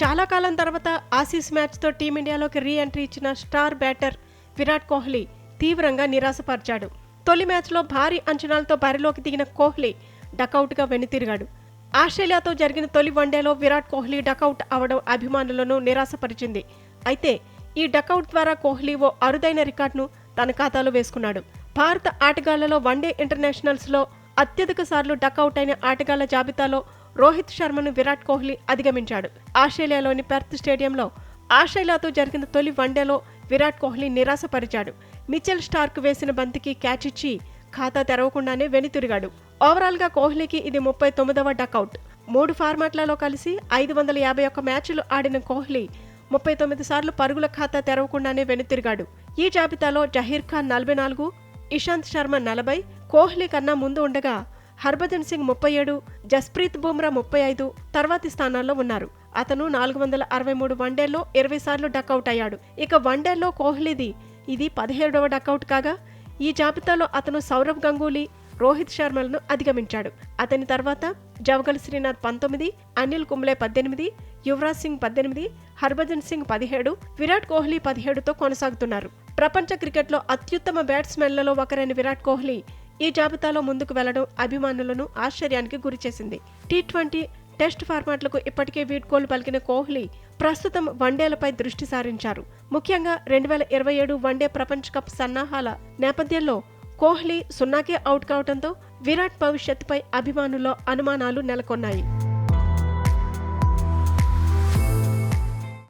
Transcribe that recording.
చాలా కాలం తర్వాత ఆసీస్ మ్యాచ్తో టీమిండియాలోకి రీ ఎంట్రీ ఇచ్చిన స్టార్ బ్యాటర్ విరాట్ కోహ్లీ తీవ్రంగా నిరాశపరిచాడు. తొలి మ్యాచ్లో భారీ అంచనాలతో బరిలోకి దిగిన కోహ్లీ డకౌట్గా వెనుతిరిగాడు. ఆస్ట్రేలియాతో జరిగిన తొలి వన్డేలో విరాట్ కోహ్లీ డకౌట్ అవడం అభిమానులను నిరాశపరిచింది. అయితే ఈ డకౌట్ ద్వారా కోహ్లీ ఓ అరుదైన రికార్డును తన ఖాతాలో వేసుకున్నాడు. భారత ఆటగాళ్ళలో వన్డే ఇంటర్నేషనల్స్లో అత్యధిక సార్లు డకౌట్ అయిన ఆటగాళ్ళ జాబితాలో రోహిత్ శర్మను విరాట్ కోహ్లీ అధిగమించాడు. ఆస్ట్రేలియాలోని పెర్త్ స్టేడియంలో ఆస్ట్రేలియాతో జరిగిన తొలి వన్డేలో విరాట్ కోహ్లీ నిరాశపరిచాడు. మిచెల్ స్టార్క్ వేసిన బంతికి క్యాచ్ ఇచ్చి ఖాతా తెరవకుండానే వెనుతిరిగాడు. ఓవరాల్గా కోహ్లీకి ఇది ముప్పై తొమ్మిదవ డకౌట్ మూడు ఫార్మాట్లలో కలిసి ఐదు వందల యాభై ఒక్క మ్యాచ్లు ఆడిన కోహ్లీ ముప్పై తొమ్మిది సార్లు పరుగుల ఖాతా తెరవకుండానే వెనుతిరిగాడు. ఈ జాబితాలో జహీర్ ఖాన్ నలభై నాలుగు ఇషాంత్ శర్మ నలభై కోహ్లీ కన్నా ముందు ఉండగా హర్భజన్ సింగ్ ముప్పై ఏడు జస్ప్రీత్ బుమ్రా ముప్పై ఐదు తర్వాతి స్థానాల్లో ఉన్నారు. అతను నాలుగు వందల అరవై మూడు వన్డేల్లో ఇరవై సార్లు డకౌట్ అయ్యాడు. ఇక వన్డేల్లో కోహ్లీది ఇది పదిహేడవ డకౌట్ కాగా ఈ జాబితాలో అతను సౌరవ్ గంగూలీ రోహిత్ శర్మలను అధిగమించాడు. అతని తర్వాత జవగల్ శ్రీనాథ్ పంతొమ్మిది అనిల్ కుంబ్లే పద్దెనిమిది యువరాజ్ సింగ్ పద్దెనిమిది హర్భజన్ సింగ్ పదిహేడు విరాట్ కోహ్లీ పదిహేడుతో కొనసాగుతున్నారు. ప్రపంచ క్రికెట్లో అత్యుత్తమ బ్యాట్స్మెన్లలో ఒకరైన విరాట్ కోహ్లీ ఈ జాబితాలో ముందుకు వెళ్ళడం అభిమానులను ఆశ్చర్యానికి గురిచేసింది టీ ట్వంటీ టెస్ట్ ఫార్మాట్లకు ఇప్పటికే వీడ్కోలు పలికిన కోహ్లీ ప్రస్తుతం వన్డేలపై దృష్టి సారించారు. ముఖ్యంగా రెండు వేల ఇరవై ఏడు వన్డే ప్రపంచ కప్ సన్నాహాల నేపథ్యంలో కోహ్లీ సున్నాకే అవుట్ కావడంతో విరాట్ భవిష్యత్తుపై అభిమానుల్లో అనుమానాలు నెలకొన్నాయి.